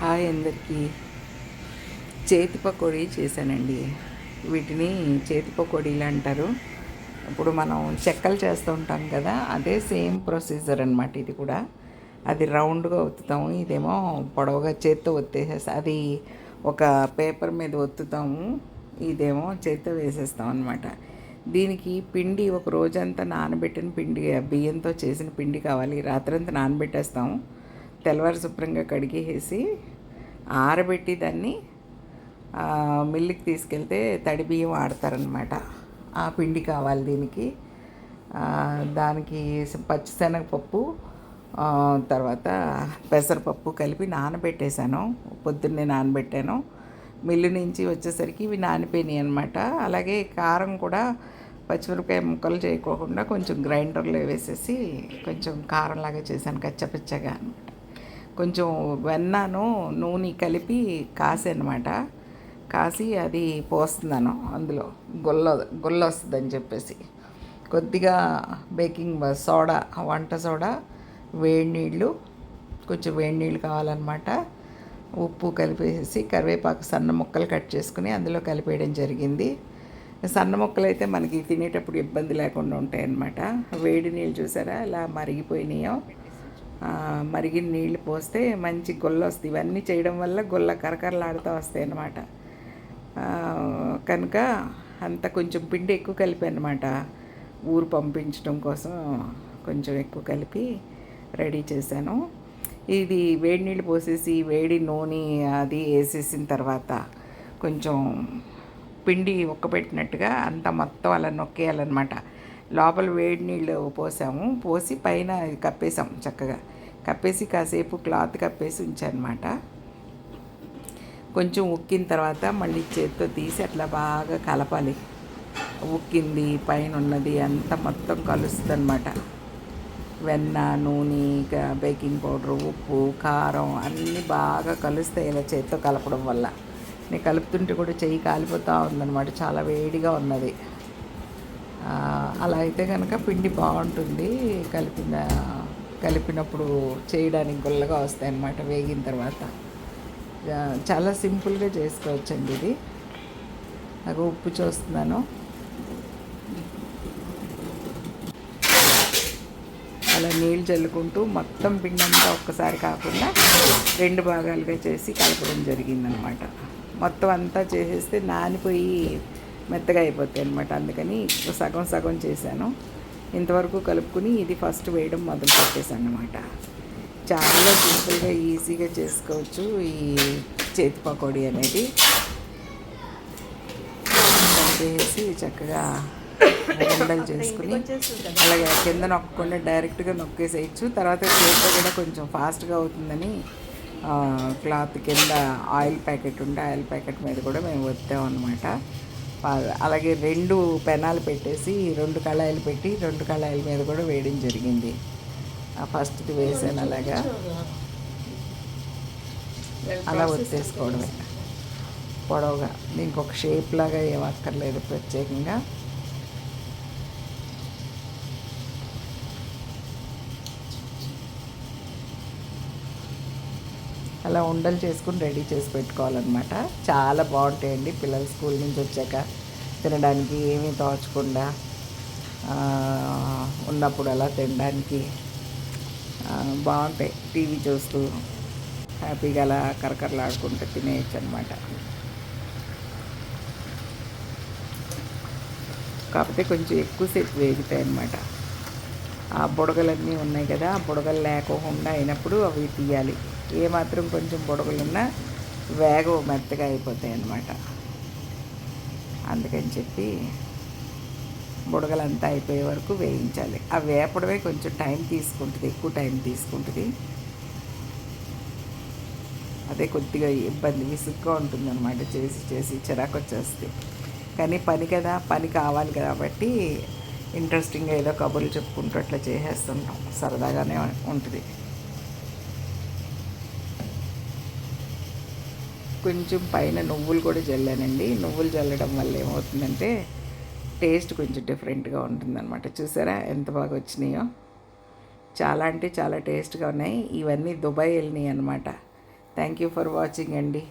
Hi అందరికీ. చేతి పకోడీ చేశానండి. వీటిని చేతి పకోడీలు అంటారు. ఇప్పుడు మనం చెక్కలు చేస్తూ ఉంటాం కదా అదే సేమ్ ప్రొసీజర్ అనమాట ఇది కూడా. అది రౌండ్గా ఒత్తుతాము ఇదేమో పొడవుగా చేత్తో ఒత్తేసేసి అది ఒక పేపర్ మీద ఒత్తుతాము ఇదేమో చేత్తో వేసేస్తాం అనమాట దీనికి పిండి ఒక రోజంతా నానబెట్టిన పిండి బియ్యంతో చేసిన పిండి కావాలి రాత్రంతా నానబెట్టేస్తాము. తెల్లవారు శుభ్రంగా కడిగేసి ఆరబెట్టి దాన్ని మిల్లుకి తీసుకెళ్తే తడి బియ్యం ఆడతారనమాట ఆ పిండి కావాలి దీనికి. దానికి పచ్చిశనగపప్పు తర్వాత పెసరపప్పు కలిపి నానబెట్టేశాను. పొద్దున్నే నానబెట్టాను. మిల్లు నుంచి వచ్చేసరికి ఇవి నానిపోయినాయి అనమాట అలాగే కారం కూడా పచ్చిమిరపకాయ ముక్కలు చేయకోకుండా కొంచెం గ్రైండర్లో వేసేసి కొంచెం కారంలాగా చేశాను కచ్చపచ్చగా అనమాట కొంచెం వెన్నను నూనె కలిపి కాసనమాట. అనమాట కాసి అది పోస్తున్నాను అందులో. గొల్ల గొల్ల వస్తుందని చెప్పేసి. కొద్దిగా బేకింగ్ సోడా వంట సోడా వేడి నీళ్ళు కొంచెం వేడి నీళ్ళు కావాలన్నమాట. ఉప్పు కలిపేసి కరివేపాకు సన్న ముక్కలు కట్ చేసుకుని అందులో కలిపేయడం జరిగింది. సన్న ముక్కలు అయితే మనకి తినేటప్పుడు ఇబ్బంది లేకుండా ఉంటాయన్నమాట. వేడి నీళ్ళు చూసారా? ఇలా మరిగిపోయినాయో. మరిగిన నీళ్ళు పోస్తే మంచి గొల్ల వస్తుంది ఇవన్నీ చేయడం వల్ల గొల్ల కరకరలాడుతూ వస్తాయి అన్నమాట. కనుక అంత కొంచెం పిండి ఎక్కువ కలిపి అనమాట ఊరు పంపించడం కోసం కొంచెం ఎక్కువ కలిపి రెడీ చేశాను. ఇది వేడి నీళ్ళు పోసేసి వేడి నూనె అది వేసేసిన తర్వాత కొంచెం పిండి ఉక్కబెట్టినట్టుగా అంతా మొత్తం అలా నొక్కేయాలన్నమాట. లోపల వేడి నీళ్ళు పోసాము. పోసి పైన కప్పేసాము కప్పేసాం చక్కగా. కప్పేసి కాసేపు క్లాత్ కప్పేసి ఉంచానమాట. కొంచెం ఉక్కిన తర్వాత మళ్ళీ చేత్తో తీసి అట్లా బాగా కలపాలి. ఉక్కింది పైన ఉన్నది అంతా మొత్తం కలుస్తుంది అనమాట వెన్న నూనె ఇంకా బేకింగ్ పౌడర్ ఉప్పు కారం అన్నీ బాగా కలుస్తాయి ఇలా చేత్తో కలపడం వల్ల. నేను కలుపుతుంటే కూడా చెయ్యి కాలిపోతూ ఉందన్నమాట. చాలా వేడిగా ఉన్నది. అలా అయితే కనుక పిండి బాగుంటుంది. కలిపిన కలిపినప్పుడు చేయడానికి గుల్లగా వస్తాయి అన్నమాట వేగిన తర్వాత. చాలా సింపుల్గా చేసుకోవచ్చండి ఇది. నాకు ఉప్పు చూస్తున్నాను. అలా నీళ్ళు చల్లుకుంటూ మొత్తం పిండి అంతా ఒక్కసారి కాకుండా రెండు భాగాలుగా చేసి కలపడం జరిగిందనమాట మొత్తం అంతా చేసేస్తే నానిపోయి మెత్తగా అయిపోతాయి అనమాట అందుకని సగం సగం చేశాను. ఇంతవరకు కలుపుకుని ఇది ఫస్ట్ వేయడం మొదలు పెట్టేశాను అనమాట చాలా సింపుల్గా ఈజీగా చేసుకోవచ్చు ఈ చేతి పకోడీ అనేది. చేసి చక్కగా ఉండలు చేసుకుని అలాగే కింద నొక్కకుండా డైరెక్ట్గా నొక్కేసేయచ్చు. తర్వాత చేతితో కూడా కొంచెం ఫాస్ట్గా అవుతుందని క్లాత్ కింద ఆయిల్ ప్యాకెట్ ఉంటే ఆయిల్ ప్యాకెట్ మీద కూడా మేము వత్తాం అనమాట అలాగే రెండు పెనాలు పెట్టేసి రెండు కళాయిలు పెట్టి రెండు కళాయిల మీద కూడా వేయడం జరిగింది. ఫస్ట్ది వేసాను అలాగా. అలా వచ్చేసుకోవడమే పొడవుగా. దీనికి ఒక షేప్ లాగా ఏం అక్కర్లేదు ప్రత్యేకంగా. అలా ఉండలు చేసుకుని రెడీ చేసి పెట్టుకోవాలన్నమాట. చాలా బాగుంటాయండి పిల్లలు స్కూల్ నుంచి వచ్చాక. తినడానికి ఏమీ తోచకుండా ఉన్నప్పుడు అలా తినడానికి బాగుంటాయి. టీవీ చూస్తూ హ్యాపీగా అలా కరకరలాడుకుంటూ తినేయచ్చు అనమాట కాకపోతే కొంచెం ఎక్కువసేపు వేగుతాయి అన్నమాట ఆ బుడగలన్నీ ఉన్నాయి కదా ఆ బుడగలు లేకోకుండా అయినప్పుడు అవి తీయాలి. ఏమాత్రం కొంచెం బుడగలున్నా వేగవు మెత్తగా అయిపోతాయి అన్నమాట. అందుకని చెప్పి బుడగలంతా అయిపోయే వరకు వేయించాలి. ఆ వేపడమే కొంచెం టైం తీసుకుంటుంది ఎక్కువ టైం తీసుకుంటుంది. అదే కొద్దిగా ఇబ్బంది విసుగ్గా ఉంటుంది అనమాట చేసి చేసి చిరాకు వచ్చేస్తుంది కానీ పని కదా పని కావాలి కాబట్టి ఇంట్రెస్టింగ్గా ఏదో కబుర్లు చెప్పుకుంటూ అట్లా చేసేస్తుంటాం. సరదాగానే ఉంటుంది. కొంచెం పైన నువ్వులు కూడా చల్లానండి నువ్వులు చల్లడం వల్ల ఏమవుతుందంటే టేస్ట్ కొంచెం డిఫరెంట్గా ఉంటుందన్నమాట. చూసారా ఎంత బాగా వచ్చినాయో? చాలా అంటే చాలా టేస్ట్గా ఉన్నాయి. ఇవన్నీ దుబాయ్ వెళ్ళినాయి అనమాట థ్యాంక్ యూ ఫర్ వాచింగ్ అండి.